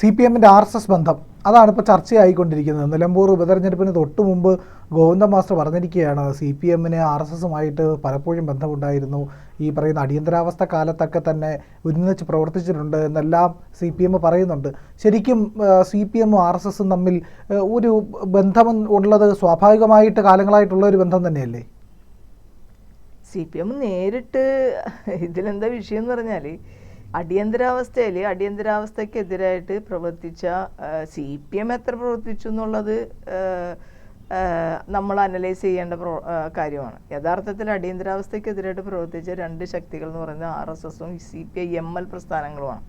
C P എമ്മിന്റെ R S S ബന്ധം. അതാണ് ഇപ്പോൾ ചർച്ചയായിക്കൊണ്ടിരിക്കുന്നത്. നിലമ്പൂർ ഉപതെരഞ്ഞെടുപ്പിന് തൊട്ട് മുമ്പ് ഗോവിന്ദ മാസ്റ്റർ പറഞ്ഞിരിക്കുകയാണ് സി പി എമ്മിന് ആർ എസ് എസുമായിട്ട് പലപ്പോഴും ബന്ധമുണ്ടായിരുന്നു. ഈ പറയുന്ന അടിയന്തരാവസ്ഥ കാലത്തൊക്കെ തന്നെ ഒരുമിച്ച് പ്രവർത്തിച്ചിട്ടുണ്ട് എന്നെല്ലാം സി പി എം പറയുന്നുണ്ട്. ശരിക്കും സി പി എമ്മും ആർ എസ് എസും തമ്മിൽ ഒരു ബന്ധം ഉള്ളത് സ്വാഭാവികമായിട്ട് കാലങ്ങളായിട്ടുള്ള ഒരു ബന്ധം തന്നെയല്ലേ? സി പി എം നേരിട്ട് ഇതിലെന്താ വിഷയം എന്ന് പറഞ്ഞാൽ അടിയന്തരാവസ്ഥയിൽ അടിയന്തരാവസ്ഥക്കെതിരായിട്ട് പ്രവർത്തിച്ച സി പി എം എത്ര പ്രവർത്തിച്ചു എന്നുള്ളത് നമ്മൾ അനലൈസ് ചെയ്യേണ്ട പ്രോ കാര്യമാണ്. യഥാർത്ഥത്തിൽ അടിയന്തരാവസ്ഥക്കെതിരായിട്ട് പ്രവർത്തിച്ച രണ്ട് ശക്തികൾ എന്ന് പറയുന്നത് ആർ എസ് എസും C P I M L പ്രസ്ഥാനങ്ങളുമാണ്.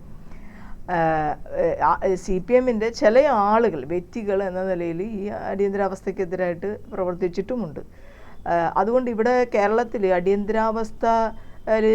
C P എമ്മിന്റെ ചില ആളുകൾ വ്യക്തികൾ എന്ന നിലയിൽ ഈ അടിയന്തരാവസ്ഥക്കെതിരായിട്ട് പ്രവർത്തിച്ചിട്ടുമുണ്ട്. അതുകൊണ്ട് ഇവിടെ കേരളത്തിൽ അടിയന്തരാവസ്ഥ ഒരു,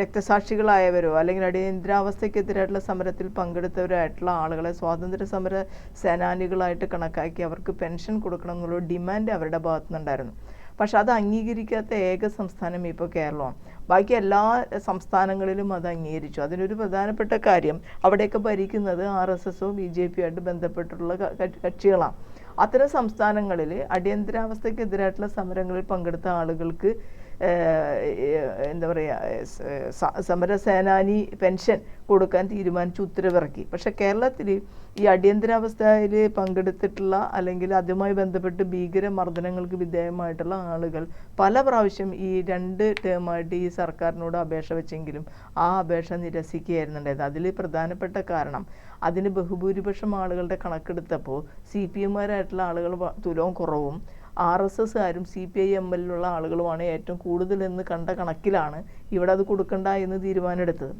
രക്തസാക്ഷികളായവരോ അല്ലെങ്കിൽ അടിയന്തരാവസ്ഥയ്ക്കെതിരായിട്ടുള്ള സമരത്തിൽ പങ്കെടുത്തവരായിട്ടുള്ള ആളുകളെ സ്വാതന്ത്ര്യ സമര സേനാനികളായിട്ട് കണക്കാക്കി അവർക്ക് പെൻഷൻ കൊടുക്കണം എന്നുള്ള ഡിമാൻഡ് അവരുടെ ഭാഗത്തുനിന്നുണ്ടായിരുന്നു. പക്ഷെ അത് അംഗീകരിക്കാത്ത ഏക സംസ്ഥാനം ഇപ്പോൾ കേരളമാണ്. ബാക്കി എല്ലാ സംസ്ഥാനങ്ങളിലും അത് അംഗീകരിച്ചു. അതിനൊരു പ്രധാനപ്പെട്ട കാര്യം അവിടെയൊക്കെ ഭരിക്കുന്നത് ആർ എസ് എസോ ബി ജെ പി ആയിട്ട് ബന്ധപ്പെട്ടുള്ള കക്ഷികളാണ്. അത്തരം സംസ്ഥാനങ്ങളിൽ അടിയന്തരാവസ്ഥയ്ക്കെതിരായിട്ടുള്ള സമരങ്ങളിൽ പങ്കെടുത്ത ആളുകൾക്ക് എന്താ പറയുക സമരസേനാനി പെൻഷൻ കൊടുക്കാൻ തീരുമാനിച്ചു ഉത്തരവിറക്കി. പക്ഷേ കേരളത്തിൽ ഈ അടിയന്തരാവസ്ഥയിൽ പങ്കെടുത്തിട്ടുള്ള അല്ലെങ്കിൽ അതുമായി ബന്ധപ്പെട്ട് ഭീകര മർദ്ദനങ്ങൾക്ക് വിധേയമായിട്ടുള്ള ആളുകൾ പല പ്രാവശ്യം ഈ രണ്ട് ടേമായിട്ട് ഈ സർക്കാരിനോട് അപേക്ഷ വെച്ചെങ്കിലും ആ അപേക്ഷ നിരസിക്കുകയായിരുന്നുണ്ടായത്. അതിൽ പ്രധാനപ്പെട്ട കാരണം അതിന് ബഹുഭൂരിപക്ഷം ആളുകളുടെ കണക്കെടുത്തപ്പോൾ സി പി എമ്മാരായിട്ടുള്ള ആളുകൾ തുലവും കുറവും ആർ എസ് എസ്സുകാരും സി പി ഐ എമ്മിലുള്ള ആളുകളുമാണ് ഏറ്റവും കൂടുതൽ എന്ന് കണ്ട കണക്കിലാണ് ഇവിടെ അത് കൊടുക്കണ്ട എന്ന് തീരുമാനമെടുത്തത്.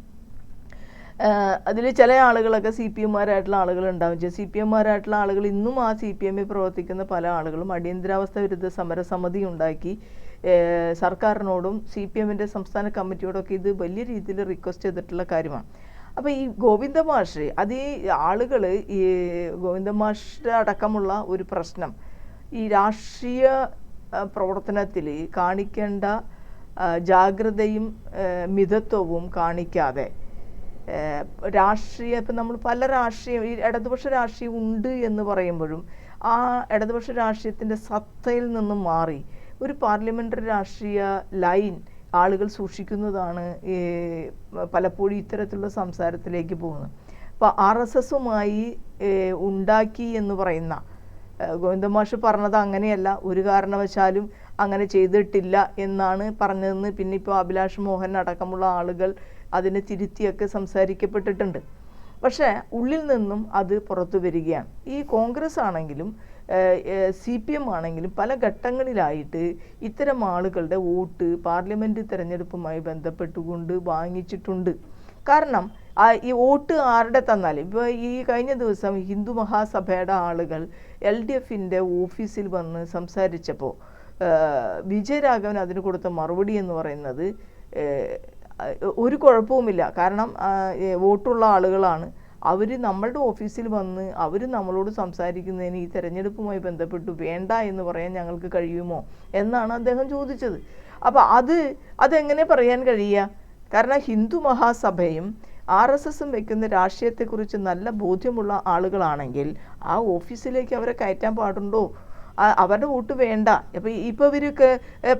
അതിൽ ചില ആളുകളൊക്കെ സി പി എമ്മാരായിട്ടുള്ള ആളുകൾ ഉണ്ടാവും സി പി എമ്മാരായിട്ടുള്ള ആളുകൾ ഇന്നും ആ സി പി എമ്മിൽ പ്രവർത്തിക്കുന്ന പല ആളുകളും അടിയന്തരാവസ്ഥ വിരുദ്ധ സമരസമിതി ഉണ്ടാക്കി. സർക്കാരിനോടും സി പി എമ്മിന്റെ സംസ്ഥാന കമ്മിറ്റിയോടൊക്കെ ഇത് വലിയ രീതിയിൽ റിക്വസ്റ്റ് ചെയ്തിട്ടുള്ള കാര്യമാണ്. അപ്പോൾ ഈ ഗോവിന്ദ മാഷ് അത് ഈ ആളുകൾ ഈ ഗോവിന്ദ മാഷ് അടക്കമുള്ള ഒരു പ്രശ്നം. ഈ രാഷ്ട്രീയ പ്രവർത്തനത്തിൽ കാണിക്കേണ്ട ജാഗ്രതയും മിതത്വവും കാണിക്കാതെ രാഷ്ട്രീയ ഇപ്പം നമ്മൾ പല രാഷ്ട്രീയം ഈ ഇടതുപക്ഷ രാഷ്ട്രീയം ഉണ്ട് എന്ന് പറയുമ്പോഴും ആ ഇടതുപക്ഷ രാഷ്ട്രീയത്തിന്റെ സത്തയിൽ നിന്നും മാറി ഒരു പാർലമെന്ററി രാഷ്ട്രീയ ലൈൻ ആളുകൾ സൂക്ഷിക്കുന്നതാണ് പലപ്പോഴും ഇത്തരത്തിലുള്ള സംസാരത്തിലേക്ക് പോകുന്നത്. അപ്പോൾ ആർ എസ് എസുമായി ഉണ്ടാക്കി എന്ന് പറയുന്ന ഗോവിന്ദമാഷ് പറഞ്ഞത് അങ്ങനെയല്ല. ഒരു കാരണവശാലും അങ്ങനെ ചെയ്തിട്ടില്ല എന്നാണ് പറഞ്ഞതെന്ന് പിന്നെ ഇപ്പോൾ അഭിലാഷ് മോഹൻ അടക്കമുള്ള ആളുകൾ അതിനെ തിരുത്തിയൊക്കെ സംസാരിക്കപ്പെട്ടിട്ടുണ്ട്. പക്ഷേ ഉള്ളിൽ നിന്നും അത് പുറത്തു വരികയാണ്. ഈ കോൺഗ്രസ് ആണെങ്കിലും സി പി എം ആണെങ്കിലും പല ഘട്ടങ്ങളിലായിട്ട് ഇത്തരം ആളുകളുടെ വോട്ട് പാർലമെന്റ് തിരഞ്ഞെടുപ്പുമായി ബന്ധപ്പെട്ടുകൊണ്ട് വാങ്ങിച്ചിട്ടുണ്ട്. കാരണം ഈ വോട്ട് ആരുടെ തന്നാലും ഇപ്പോൾ ഈ കഴിഞ്ഞ ദിവസം ഹിന്ദു മഹാസഭയുടെ ആളുകൾ എൽ ഡി എഫിന്റെ ഓഫീസിൽ വന്ന് സംസാരിച്ചപ്പോൾ വിജയരാഘവൻ അതിന് കൊടുത്ത മറുപടി എന്ന് പറയുന്നത് ഒരു കുഴപ്പവുമില്ല. കാരണം വോട്ടുള്ള ആളുകളാണ്. അവർ നമ്മളുടെ ഓഫീസിൽ വന്ന് അവർ നമ്മളോട് സംസാരിക്കുന്നതിന് ഈ തെരഞ്ഞെടുപ്പുമായി ബന്ധപ്പെട്ട് വേണ്ട എന്ന് പറയാൻ ഞങ്ങൾക്ക് കഴിയുമോ എന്നാണ് അദ്ദേഹം ചോദിച്ചത്. അപ്പോൾ അത് അതെങ്ങനെ പറയാൻ കഴിയുക? കാരണം ഹിന്ദു മഹാസഭയും ആർ എസ് എസും വെക്കുന്ന രാഷ്ട്രീയത്തെക്കുറിച്ച് നല്ല ബോധ്യമുള്ള ആളുകളാണെങ്കിൽ ആ ഓഫീസിലേക്ക് അവരെ കയറ്റാൻ പാടുണ്ടോ? അവരുടെ വോട്ട് വേണ്ട. അപ്പോൾ ഇപ്പോൾ ഇവരൊക്കെ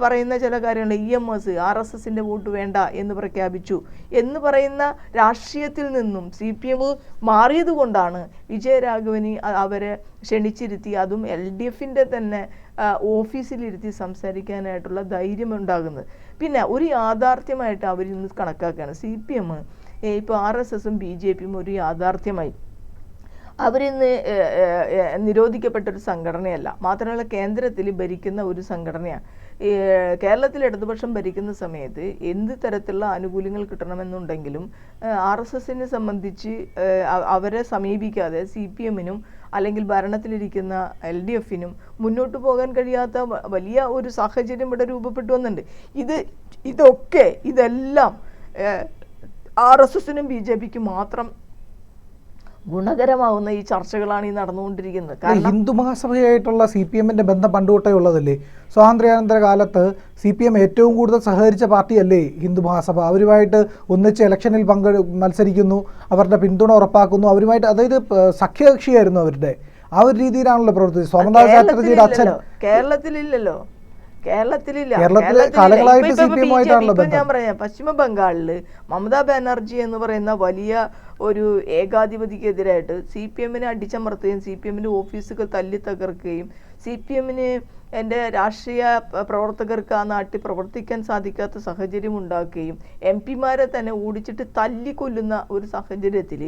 പറയുന്ന ചില കാര്യങ്ങൾ E M S R S എസിന്റെ വോട്ട് വേണ്ട എന്ന് പ്രഖ്യാപിച്ചു എന്ന് പറയുന്ന രാഷ്ട്രീയത്തിൽ നിന്നും സി പി എം മാറിയത് കൊണ്ടാണ് വിജയരാഘവനി അവരെ ക്ഷണിച്ചിരുത്തി അതും എൽ ഡി എഫിന്റെ തന്നെ ഓഫീസിലിരുത്തി സംസാരിക്കാനായിട്ടുള്ള ധൈര്യം ഉണ്ടാകുന്നത് പിന്നെ ഒരു യാഥാർത്ഥ്യമായിട്ട് അവർ ഇന്ന് കണക്കാക്കുകയാണ്. സി പി എം ഇപ്പോൾ ആർ എസ് എസും ബി ജെ പിയും ഒരു യാഥാർത്ഥ്യമായി. അവരിന്ന് നിരോധിക്കപ്പെട്ട ഒരു സംഘടനയല്ല. മാത്രമല്ല കേന്ദ്രത്തിൽ ഭരിക്കുന്ന ഒരു സംഘടനയാണ്. കേരളത്തിൽ ഇടതുപക്ഷം ഭരിക്കുന്ന സമയത്ത് എന്ത് തരത്തിലുള്ള ആനുകൂല്യങ്ങൾ കിട്ടണമെന്നുണ്ടെങ്കിലും ആർ എസ് എസിനെ സംബന്ധിച്ച് അവരെ സമീപിക്കാതെ സി പി എമ്മിനും അല്ലെങ്കിൽ ഭരണത്തിലിരിക്കുന്ന എൽ ഡി എഫിനും മുന്നോട്ട് പോകാൻ കഴിയാത്ത വലിയ ഒരു സാഹചര്യം ഇവിടെ രൂപപ്പെട്ടു വന്നിട്ടുണ്ട് ഇത് ഇതൊക്കെ ഇതെല്ലാം ആർ എസ് എസിനും ബി ജെ പിക്കും മാത്രം ഗുണകരമാവുന്ന ഈ ചർച്ചകളാണ് ഈ നടന്നുകൊണ്ടിരിക്കുന്നത്. കാരണം ഹിന്ദു മഹാസഭയായിട്ടുള്ള സി പി എമ്മിന്റെ ബന്ധം പണ്ടുകൊട്ടേ ഉള്ളതല്ലേ? സ്വാതന്ത്ര്യാനന്തര കാലത്ത് സി പി എം ഏറ്റവും കൂടുതൽ സഹകരിച്ച പാർട്ടിയല്ലേ ഹിന്ദു മഹാസഭ? അവരുമായിട്ട് ഒന്നിച്ച് ഇലക്ഷനിൽ പങ്കെ മത്സരിക്കുന്നു അവരുടെ പിന്തുണ ഉറപ്പാക്കുന്നു അവരുമായിട്ട് അതായത് സഖ്യകക്ഷിയായിരുന്നു അവരുടെ. ആ ഒരു രീതിയിലാണല്ലോ പ്രവർത്തിച്ചത്. സോമനാഥ് ചാറ്റർജിയുടെ അച്ഛൻ കേരളത്തിലില്ലല്ലോ കേരളത്തിലില്ല. കേരളത്തിലെ. കാലങ്ങളായിട്ട് ഞാൻ പറയാം. പശ്ചിമ ബംഗാളിൽ മമതാ ബാനർജി എന്ന് പറയുന്ന വലിയ ഒരു ഏകാധിപതിക്കെതിരായിട്ട് സി പി എമ്മിനെ അടിച്ചമർത്തുകയും സി പി എമ്മിന്റെ ഓഫീസുകൾ തല്ലി തകർക്കുകയും സി പി എമ്മിന് എന്റെ രാഷ്ട്രീയ പ്രവർത്തകർക്ക് ആ നാട്ടിൽ പ്രവർത്തിക്കാൻ സാധിക്കാത്ത സാഹചര്യം ഉണ്ടാക്കുകയും എം പിമാരെ തന്നെ ഓടിച്ചിട്ട് തല്ലിക്കൊല്ലുന്ന ഒരു സാഹചര്യത്തിൽ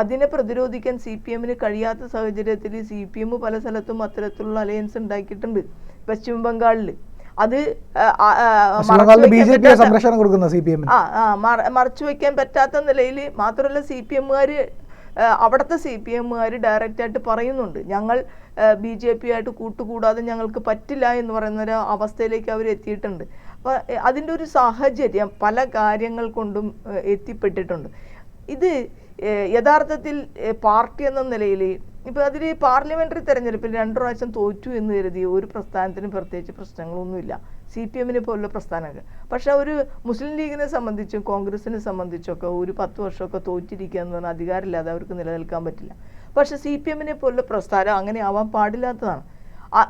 അതിനെ പ്രതിരോധിക്കാൻ സി പി എമ്മിന് കഴിയാത്ത സാഹചര്യത്തിൽ സി പി എം പല സ്ഥലത്തും അത്തരത്തിലുള്ള അലയൻസ് ഉണ്ടാക്കിയിട്ടുണ്ട്. പശ്ചിമ ബംഗാളിൽ അത് സംരക്ഷണം കൊടുക്കുന്ന സി പി എം ആ ആ മറച്ചു വെക്കാൻ പറ്റാത്ത നിലയിൽ മാത്രമല്ല സി പി എമ്മുകാർ അവിടുത്തെ സി പി എമ്മുകാർ ഡയറക്റ്റായിട്ട് പറയുന്നുണ്ട്. ഞങ്ങൾ ബി ജെ പി ആയിട്ട് കൂട്ടുകൂടാതെ ഞങ്ങൾക്ക് പറ്റില്ല എന്ന് പറയുന്ന ഒരു അവസ്ഥയിലേക്ക് അവർ എത്തിയിട്ടുണ്ട്. അപ്പോൾ അതിന്റെ ഒരു സാഹചര്യം പല കാര്യങ്ങൾ കൊണ്ടും എത്തിപ്പെട്ടിട്ടുണ്ട്. ഇത് യഥാർത്ഥത്തിൽ പാർട്ടി എന്ന നിലയിൽ ഇപ്പോൾ അതിൽ പാർലമെന്ററി തെരഞ്ഞെടുപ്പിൽ രണ്ടു പ്രാവശ്യം തോറ്റു എന്ന് കരുതി ഒരു പ്രസ്ഥാനത്തിനും പ്രത്യേകിച്ച് പ്രശ്നങ്ങളൊന്നുമില്ല. സി പി എമ്മിനെ പോലുള്ള പ്രസ്ഥാനങ്ങൾ. പക്ഷെ ഒരു മുസ്ലിം ലീഗിനെ സംബന്ധിച്ചും കോൺഗ്രസിനെ സംബന്ധിച്ചൊക്കെ ഒരു പത്ത് വർഷമൊക്കെ തോറ്റിരിക്കുക എന്ന് പറഞ്ഞാൽ അധികാരമില്ലാതെ അവർക്ക് നിലനിൽക്കാൻ പറ്റില്ല. പക്ഷെ സി പി എമ്മിനെ പോലുള്ള പ്രസ്ഥാനം അങ്ങനെ ആവാൻ പാടില്ലാത്തതാണ്.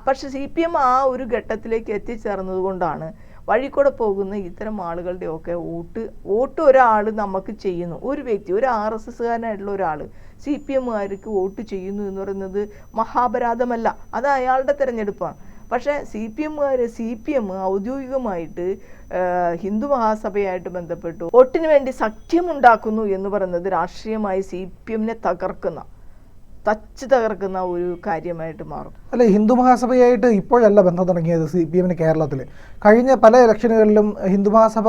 പക്ഷെ സി പി എം ആ ഒരു ഘട്ടത്തിലേക്ക് എത്തിച്ചേർന്നത് കൊണ്ടാണ് വഴിക്കൂടെ പോകുന്ന ഇത്തരം ആളുകളുടെയൊക്കെ വോട്ട് വോട്ട് ഒരാൾ നമുക്ക് ചെയ്യുന്നു. ഒരു വ്യക്തി ഒരു ആർ എസ് എസ്സുകാരനായിട്ടുള്ള ഒരാൾ സി പി എമ്മുകാർക്ക് വോട്ട് ചെയ്യുന്നു എന്ന് പറയുന്നത് മഹാപരാധമല്ല. അത് അയാളുടെ തിരഞ്ഞെടുപ്പാണ്. പക്ഷേ സി പി എമ്മുകാർ സി പി എം ഔദ്യോഗികമായിട്ട് ഹിന്ദു മഹാസഭയായിട്ട് ബന്ധപ്പെട്ടു വോട്ടിന് വേണ്ടി സഖ്യമുണ്ടാക്കുന്നു എന്ന് പറയുന്നത് രാഷ്ട്രീയമായി സി പി എമ്മിനെ തകർക്കുന്ന തച്ച് തകർക്കുന്ന ഒരു കാര്യമായിട്ട് മാറും. അല്ല ഹിന്ദു മഹാസഭയായിട്ട് ഇപ്പോഴല്ല ബന്ധം തുടങ്ങിയത് സി പി എമ്മിന് കേരളത്തിൽ കഴിഞ്ഞ പല ഇലക്ഷനുകളിലും ഹിന്ദു മഹാസഭ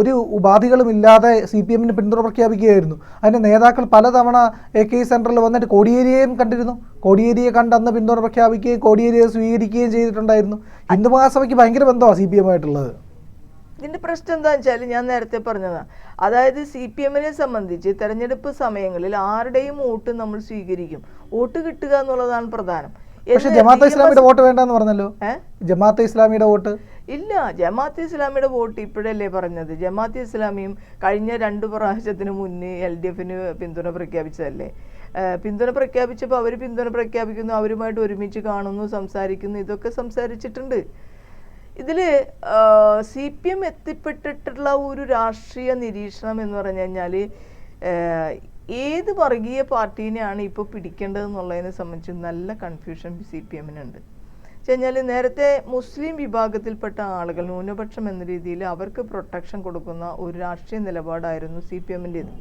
ഒരു ഉപാധികളും ഇല്ലാതെ സി പി എമ്മിന് പിന്തുണ പ്രഖ്യാപിക്കുകയായിരുന്നു. അതിന്റെ നേതാക്കൾ പലതവണ എ കെ സെന്ററിൽ വന്നിട്ട് കോടിയേരിയെയും കണ്ടിരുന്നു. കോടിയേരിയെ കണ്ട് അന്ന് പിന്തുണ പ്രഖ്യാപിക്കുകയും കോടിയേരിയെ സ്വീകരിക്കുകയും ചെയ്തിട്ടുണ്ടായിരുന്നു. ഹിന്ദു മഹാസഭയ്ക്ക് ഭയങ്കര ബന്ധമാണ് സി പി എമ്മായിട്ടുള്ളത്. ഇതിന്റെ പ്രശ്നം എന്താ വെച്ചാൽ ഞാൻ നേരത്തെ പറഞ്ഞതാ. അതായത് സി പി എമ്മിനെ സംബന്ധിച്ച് തെരഞ്ഞെടുപ്പ് സമയങ്ങളിൽ ആരുടെയും വോട്ട് നമ്മൾ സ്വീകരിക്കും. വോട്ട് കിട്ടുക എന്നുള്ളതാണ് പ്രധാനം. പക്ഷേ ജമാഅത്തെ ഇസ്ലാമിയുടെ വോട്ട് വേണ്ടെന്ന് പറഞ്ഞല്ലോ? ജമാഅത്തെ ഇസ്ലാമിയുടെ വോട്ട്? ഇല്ല ജമാഅത്ത് ഇസ്ലാമിയുടെ വോട്ട് ഇപ്പോഴല്ലേ പറഞ്ഞത്. ജമാഅത്ത് ഇസ്ലാമിയും കഴിഞ്ഞ രണ്ട് പ്രാവശ്യത്തിന് മുന്നേ എൽ ഡി എഫിന് പിന്തുണ പ്രഖ്യാപിച്ചതല്ലേ? പിന്തുണ പ്രഖ്യാപിച്ചപ്പോൾ അവർ പിന്തുണ പ്രഖ്യാപിക്കുന്നു അവരുമായിട്ട് ഒരുമിച്ച് കാണുന്നു സംസാരിക്കുന്നു ഇതൊക്കെ സംസാരിച്ചിട്ടുണ്ട്. ഇതിൽ സി പി എം എത്തിപ്പെട്ടിട്ടുള്ള ഒരു രാഷ്ട്രീയ നിരീക്ഷണം എന്ന് പറഞ്ഞു കഴിഞ്ഞാൽ ഏത് വർഗീയ പാർട്ടീനെയാണ് ഇപ്പോൾ പിടിക്കേണ്ടതെന്നുള്ളതിനെ സംബന്ധിച്ച് നല്ല കൺഫ്യൂഷൻ സി പി എമ്മിനുണ്ട്. കഴിഞ്ഞാൽ നേരത്തെ മുസ്ലിം വിഭാഗത്തിൽപ്പെട്ട ആളുകൾ ന്യൂനപക്ഷം എന്ന രീതിയിൽ അവർക്ക് പ്രൊട്ടക്ഷൻ കൊടുക്കുന്ന ഒരു രാഷ്ട്രീയ നിലപാടായിരുന്നു സി പി എമ്മിന്റേത്.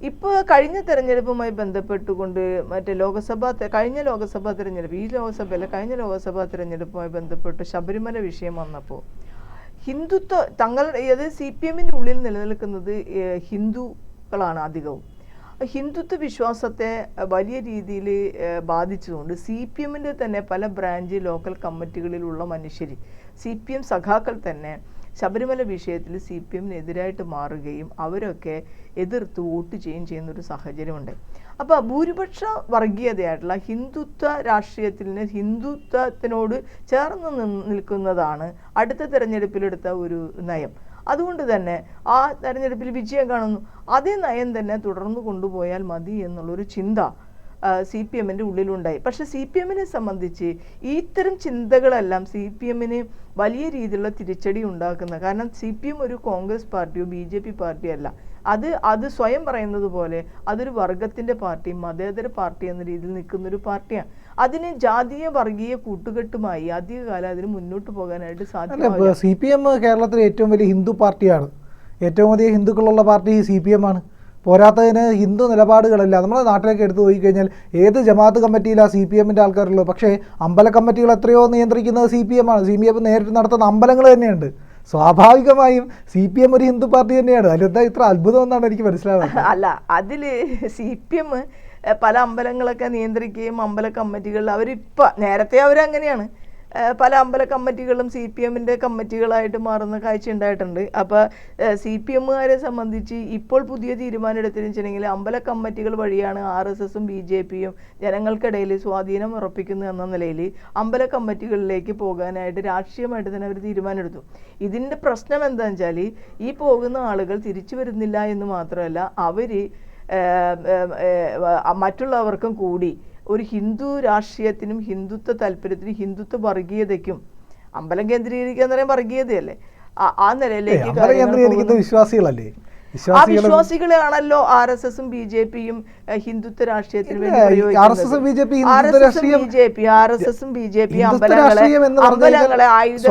ഇപ്പോൾ കഴിഞ്ഞ തെരഞ്ഞെടുപ്പുമായി ബന്ധപ്പെട്ടുകൊണ്ട് മറ്റേ ലോകസഭാ കഴിഞ്ഞ ലോകസഭാ തെരഞ്ഞെടുപ്പ് ഈ ലോകസഭയിലെ കഴിഞ്ഞ ലോകസഭാ തെരഞ്ഞെടുപ്പുമായി ബന്ധപ്പെട്ട് ശബരിമല വിഷയം വന്നപ്പോൾ ഹിന്ദുത്വ തങ്ങൾ അതായത് സി പി എമ്മിന്റെ ഉള്ളിൽ നിലനിൽക്കുന്നത് ഹിന്ദുക്കളാണ് അധികവും. ഹിന്ദുത്വ വിശ്വാസത്തെ വലിയ രീതിയിൽ ബാധിച്ചതുകൊണ്ട് സി പി എമ്മിന്റെ തന്നെ പല ബ്രാഞ്ച് ലോക്കൽ കമ്മിറ്റികളിലുള്ള മനുഷ്യർ സി പി എം സഖാക്കൾ തന്നെ ശബരിമല വിഷയത്തിൽ സി പി എമ്മിനെതിരായിട്ട് മാറുകയും അവരൊക്കെ എതിർത്ത് വോട്ട് ചെയ്യുകയും ചെയ്യുന്ന ഒരു സാഹചര്യമുണ്ട്. അപ്പോൾ ഭൂരിപക്ഷ വർഗീയതയായിട്ടുള്ള ഹിന്ദുത്വ രാഷ്ട്രീയത്തിന് ഹിന്ദുത്വത്തിനോട് ചേർന്ന് നിൽക്കുന്നതാണ് അടുത്ത തെരഞ്ഞെടുപ്പിലെടുത്ത ഒരു നയം. അതുകൊണ്ട് തന്നെ ആ തെരഞ്ഞെടുപ്പിൽ വിജയം കാണുന്നു. അതേ നയം തന്നെ തുടർന്ന് കൊണ്ടുപോയാൽ മതി എന്നുള്ളൊരു ചിന്ത സി പി എമ്മിന്റെ ഉള്ളിലുണ്ടായി. പക്ഷെ സി പി എമ്മിനെ സംബന്ധിച്ച് ഇത്തരം ചിന്തകളെല്ലാം സി പി എമ്മിന് വലിയ രീതിയിലുള്ള തിരിച്ചടി ഉണ്ടാക്കുന്ന കാരണം സി പി എം ഒരു കോൺഗ്രസ് പാർട്ടിയോ ബി ജെ പി പാർട്ടിയോ അല്ല. അത് അത് സ്വയം പറയുന്നത് പോലെ അതൊരു വർഗത്തിന്റെ പാർട്ടി മതേതര പാർട്ടി എന്ന രീതിയിൽ നിൽക്കുന്നൊരു പാർട്ടിയാണ്. അതിന് ജാതീയ വർഗീയ കൂട്ടുകെട്ടുമായി അധികകാലം അതിന് മുന്നോട്ട് പോകാനായിട്ട് സാധിക്കും സി പി എം കേരളത്തിലെ ഏറ്റവും വലിയ ഹിന്ദു പാർട്ടിയാണ്. ഏറ്റവും അധികം ഹിന്ദുക്കളുള്ള പാർട്ടി സി പി എം ആണ്. പോരാത്തതിന് ഹിന്ദു നിലപാടുകളല്ല. നമ്മുടെ നാട്ടിലേക്ക് എടുത്തു പോയി കഴിഞ്ഞാൽ ഏത് ജമാഅത്ത് കമ്മിറ്റിയിലാണ് സി പി എമ്മിന്റെ ആൾക്കാരുള്ളത് പക്ഷേ അമ്പല കമ്മിറ്റികൾ എത്രയോ നിയന്ത്രിക്കുന്നത് സി പി എം ആണ്. സി പി എം നേരിട്ട് നടത്തുന്ന അമ്പലങ്ങൾ തന്നെയുണ്ട്. സ്വാഭാവികമായും സി പി എം ഒരു ഹിന്ദു പാർട്ടി തന്നെയാണ്. അതിലെന്താ ഇത്ര അത്ഭുതം എന്നാണ് എനിക്ക് മനസ്സിലാവുന്നത്. അല്ല അതിൽ സി പി എം പല അമ്പലങ്ങളൊക്കെ നിയന്ത്രിക്കുകയും അമ്പല കമ്മിറ്റികളിൽ അവരിപ്പോൾ നേരത്തെ അവരങ്ങനെയാണ്. പല അമ്പല കമ്മിറ്റികളും സി പി എമ്മിന്റെ കമ്മിറ്റികളായിട്ട് മാറുന്ന കാഴ്ച ഉണ്ടായിട്ടുണ്ട്. അപ്പോൾ സി പി എമ്മുകാരെ സംബന്ധിച്ച് ഇപ്പോൾ പുതിയ തീരുമാനം എടുത്തിരിച്ചിട്ടുണ്ടെങ്കിൽ അമ്പല കമ്മിറ്റികൾ വഴിയാണ് ആർ എസ് എസും ബി ജെ പിയും ജനങ്ങൾക്കിടയിൽ സ്വാധീനം ഉറപ്പിക്കുന്നു എന്ന നിലയിൽ അമ്പല കമ്മിറ്റികളിലേക്ക് പോകാനായിട്ട് രാഷ്ട്രീയമായിട്ട് തന്നെ അവർ തീരുമാനമെടുത്തു ഇതിന്റെ പ്രശ്നം എന്താണെന്ന് വെച്ചാൽ ഈ പോകുന്ന ആളുകൾ തിരിച്ചു വരുന്നില്ല എന്ന് മാത്രമല്ല അവർ മറ്റുള്ളവർക്കും കൂടി ഒരു ഹിന്ദു രാഷ്ട്രീയത്തിനും ഹിന്ദുത്വ താല്പര്യത്തിനും ഹിന്ദുത്വ വർഗീയതയ്ക്കും അമ്പലം കേന്ദ്രീകരിക്കുക എന്ന് പറയുമ്പോൾ വർഗീയതയല്ലേ? ആ- നിലയിലേക്ക് വിശ്വാസികളല്ലേ? ആ വിശ്വാസികളാണല്ലോ വിശ്വാസികളെയാണല്ലോ ആർ എസ് എസും ബി ജെ പിയും ഹിന്ദുത്വ രാഷ്ട്രീയത്തിന് വേണ്ടി B J P R S എസും ബി ജെ പി അമ്പലങ്ങളെ അമ്പലങ്ങളെ ആയുധങ്ങൾ.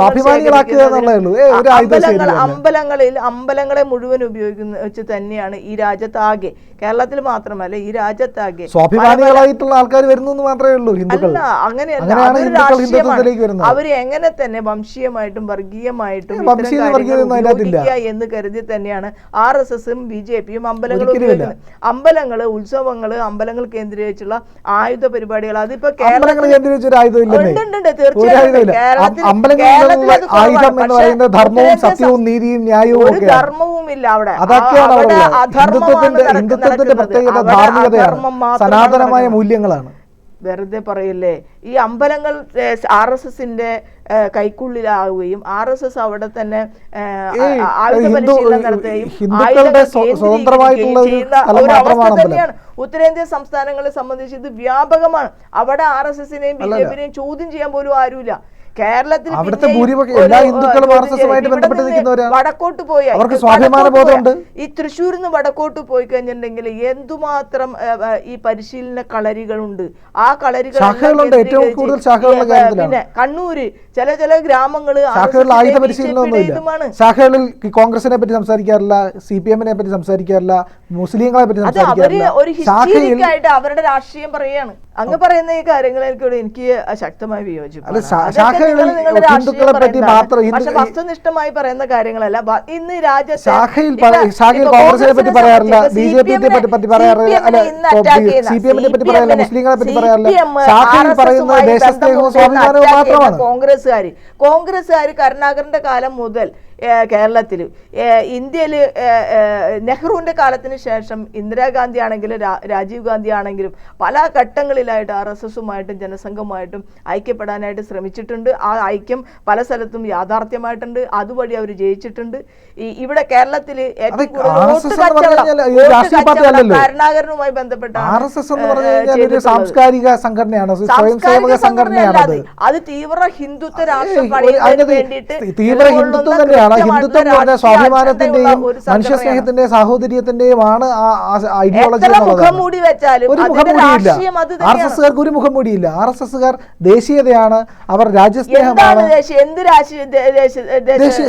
അമ്പലങ്ങളിൽ അമ്പലങ്ങളെ മുഴുവൻ ഉപയോഗിക്കുന്ന വെച്ച് തന്നെയാണ് ഈ രാജ്യത്താകെ. കേരളത്തിൽ മാത്രമല്ല ഈ രാജ്യത്താകെ സ്വാഭിമാനികളായിട്ടുള്ള ആൾക്കാർ വരുന്നു മാത്രമേ ഉള്ളൂ അല്ല അങ്ങനെയല്ല. അവർ എങ്ങനെ തന്നെ വംശീയമായിട്ടും വർഗീയമായിട്ടും എന്ന് കരുതി തന്നെയാണ് ആർ എസ് എസും ബി ജെ പിയും അമ്പലങ്ങൾ ഉത്സവങ്ങൾ അമ്പലങ്ങൾ ഉത്സവങ്ങൾ അമ്പലങ്ങൾ കേന്ദ്രീകരിച്ചുള്ള ആയുധ പരിപാടികൾ അതിപ്പോ കേരളത്തിൽ കേന്ദ്രീകരിച്ച് ഒരു ആയുധം ഇല്ലെന്നേ. ഉണ്ട്, ഉണ്ട്, ഉണ്ട്, ഒരു തീർച്ചയായും കേരളത്തിൽ- അ- അമ്പലങ്ങളിൽ കേരളത്തിൽ നിന്നുള്ള അത് കുറവാണ്. ആയുധം എന്ന് പക്ഷേ ധർമ്മവും സത്യവും നീതിയും ന്യായവും ഒരു ധർമ്മവും ഇല്ല അവിടെ. അതൊക്കെയാണ് ഹിന്ദുത്വത്തിന്റെ ഹിന്ദുത്വത്തിന്റെ പ്രത്യേകത ധാർമ്മികതയാണ്. സനാതനമായ മൂല്യങ്ങളാണ്. വെറുതെ പറയല്ലേ? ഈ അമ്പലങ്ങൾ ആർ എസ് എസിന്റെ കൈക്കുള്ളിലാവുകയും ആർ എസ് എസ് അവിടെ തന്നെ. തന്നെയാണ്. ഉത്തരേന്ത്യൻ സംസ്ഥാനങ്ങളെ സംബന്ധിച്ച് ഇത് വ്യാപകമാണ്. അവിടെ ആർ എസ് എസിനെയും ബി ജെ ചോദ്യം ചെയ്യാൻ പോലും ആരുമില്ല. കേരളത്തിൽ അവിടുത്തെ ഭൂരിപക്ഷം എല്ലാ ഹിന്ദുക്കളും RSS ഉമായിട്ട് ചെയ്യും. ബന്ധപ്പെട്ട് നിൽക്കുന്നവരാണ്. വടക്കോട്ട് പോയാൽ അവർക്ക് സ്വാഭിമാന ബോധമുണ്ട്. ഈ തൃശ്ശൂരിൽ നിന്ന് വടക്കോട്ട് പോയി കഴിഞ്ഞിട്ടുണ്ടെങ്കിൽ എന്തുമാത്രം ഈ പരിശീലന കളരികളുണ്ട് ആ കളരികൾ ശാഖകളുണ്ട്. ഏറ്റവും കൂടുതൽ കേരളത്തിലാണ്. പിന്നെ കണ്ണൂര് ചില ചില ഗ്രാമങ്ങൾ ശാഖകളിൽ ആയുധ പരിശീലനമൊന്നുമില്ല ശാഖകളിൽ കോൺഗ്രസിനെ പറ്റി സംസാരിക്കാറില്ല സി പി എമ്മിനെ പറ്റി സംസാരിക്കാറില്ല മുസ്ലിങ്ങളെ പറ്റി സംസാരിക്കാറില്ല അവരുടെ രാഷ്ട്രീയം പറയാണ് അങ്ങ് പറയുന്ന ഈ കാര്യങ്ങളെനിക്കോട് എനിക്ക് ശക്തമായി വിയോജിപ്പ് വസ്തുനിഷ്ഠമായി പറയുന്ന കാര്യങ്ങളല്ല. ഇന്ന് രാജ്യത്തെ കോൺഗ്രസ്സുകാർ കോൺഗ്രസ്സുകാർ കരുണാകരന്റെ കാലം മുതൽ കേരളത്തിൽ ഇന്ത്യയിൽ നെഹ്റുവിന്റെ കാലത്തിന് ശേഷം ഇന്ദിരാഗാന്ധി ആണെങ്കിലും രാജീവ് ഗാന്ധി ആണെങ്കിലും പല ഘട്ടങ്ങളിലായിട്ട് ആർ എസ് എസുമായിട്ടും ജനസംഘമായിട്ടും ഐക്യപ്പെടാനായിട്ട് ശ്രമിച്ചിട്ടുണ്ട്. ആ ഐക്യം പല സ്ഥലത്തും യാഥാർത്ഥ്യമായിട്ടുണ്ട്. അതുവഴി അവർ ജയിച്ചിട്ടുണ്ട്. ഈ ഇവിടെ കേരളത്തിൽ ഏറ്റവും ബന്ധപ്പെട്ട കൂടുതൽ. കരുണാകരനുമായി സാംസ്കാരിക സംഘടനയാണ് സംഘടനയാണ് അത്. തീവ്ര ഹിന്ദുത്വ രാഷ്ട്രം തീവ്ര ഹിന്ദുത്വം തന്നെയാണ്. കൃത്യമായിട്ടുള്ള ഹിന്ദുത്വം എന്ന് പറഞ്ഞാൽ സ്വാഭിമാനത്തിന്റെയും മനുഷ്യ സ്നേഹത്തിന്റെ മനുഷ്യസ്നേഹത്തിന്റെയും സാഹോദര്യത്തിന്റെയും ആണ് ഐഡിയോളജി ഒരു മുഖംമൂടിയില്ല. R S. എസ്കാർക്ക് ഒരു മുഖംമൂടിയില്ല. R S എസ്കാർ ദേശീയതയാണ്. അവർ രാജ്യസ്നേഹമാണ്.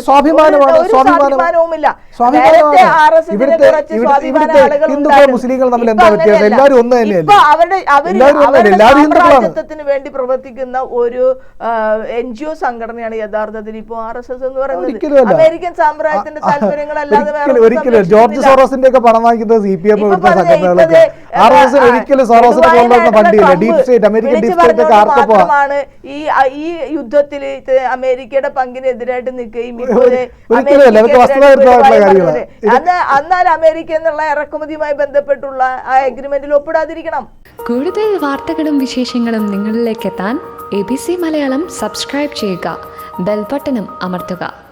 സ്വാഭിമാനമാണ്, സ്വാഭിമാനവുമില്ല. ഹിന്ദുക്കളും ഉണ്ടായിരുന്നു. മുസ്ലിങ്ങളും തമ്മിൽ എന്താ വ്യത്യാസം? എല്ലാവരും ഒന്ന് തന്നെയല്ലേ? അവരുടെ എല്ലാവരും അവരുടെ എല്ലാവരും ഹിന്ദുക്കളാണ്. വേണ്ടി പ്രവർത്തിക്കുന്ന ഒരു എൻ ജി ഒ സംഘടനയാണ് യഥാർത്ഥത്തിൽ ഇപ്പൊ ആർ എസ് എസ് എന്ന് പറയുന്നത് അമേരിക്കൻ സാമ്രാജ്യത്തിന്റെ താല്പര്യങ്ങളല്ലാതെ ഒരിക്കലും ജോർജ്. സോറോസിന്റെ ഒക്കെ പണം വാങ്ങിക്കുന്നത് സി പി എം സംഘടനകളൊക്കെ ആർ എസ് എസ് ഒരിക്കലും സോറോസിനെ ഫണ്ടില്ല deep state American deep state ഒക്കെ ഈ ഈ യുദ്ധത്തിൽ അമേരിക്കയുടെ പങ്കിനെതിരായിട്ട് നിൽക്കുകയും ഒരിക്കലും അല്ല. കാര്യങ്ങളാണ്. അന്ന് എന്നാൽ അമേരിക്ക എന്നുള്ള ഇറക്കുമതിയുമായി ബന്ധപ്പെട്ടുള്ള ആ അഗ്രിമെന്റിൽ ഒപ്പിടാതിരിക്കണം. കൂടുതൽ വാർത്തകളും വിശേഷങ്ങളും നിങ്ങളിലേക്ക് എത്താൻ A B C Malayalam subscribe ചെയ്യുക. ബെൽബട്ടനും അമർത്തുക.